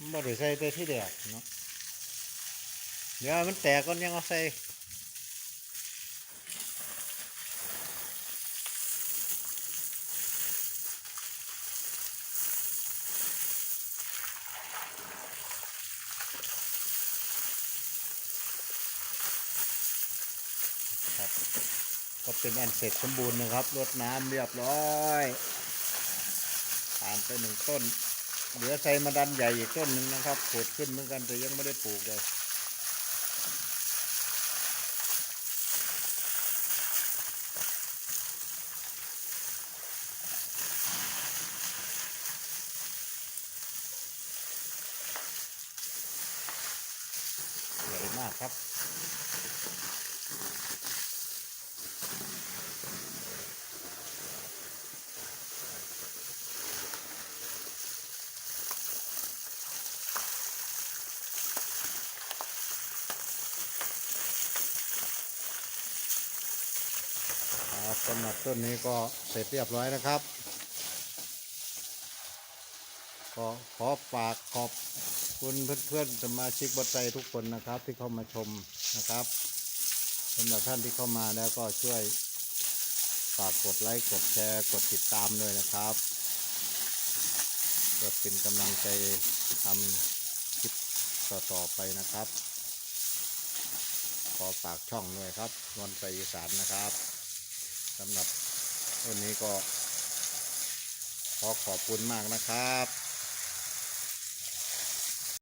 บ่ได้ใส่แต่ที่แดกเนาะเดี๋ยวมันแตกก่อนยังเอาใส่ครับก็เป็นอันเสร็จสมบูรณ์นะครับรดน้ำเรียบร้อยผ่านไปหนึ่งต้น เหลือใส่มาดันใหญ่อีกต้นหนึ่งนะครับปลูกขึ้นเหมือนกันแต่ยังไม่ได้ปลูกเลยใหญ่มากครับ สำหรับต้นนี้ก็เสร็จเรียบร้อยนะครับก็ขอฝากขอบคุณเพื่อนๆสมาชิกบัตไซทุกคนนะครับ ที่เข้ามาชมนะครับสำหรับท่านที่เข้ามาแล้วก็ช่วยฝากกดไลค์กดแชร์กดติดตามด้วยนะครับเพื่อเป็นกำลังใจทำคลิปต่อๆไปนะครับ ขอฝากช่องด้วยครับนวลใจอีสานนะครับ สำหรับต้นนี้ก็ขอขอบคุณมากนะครับ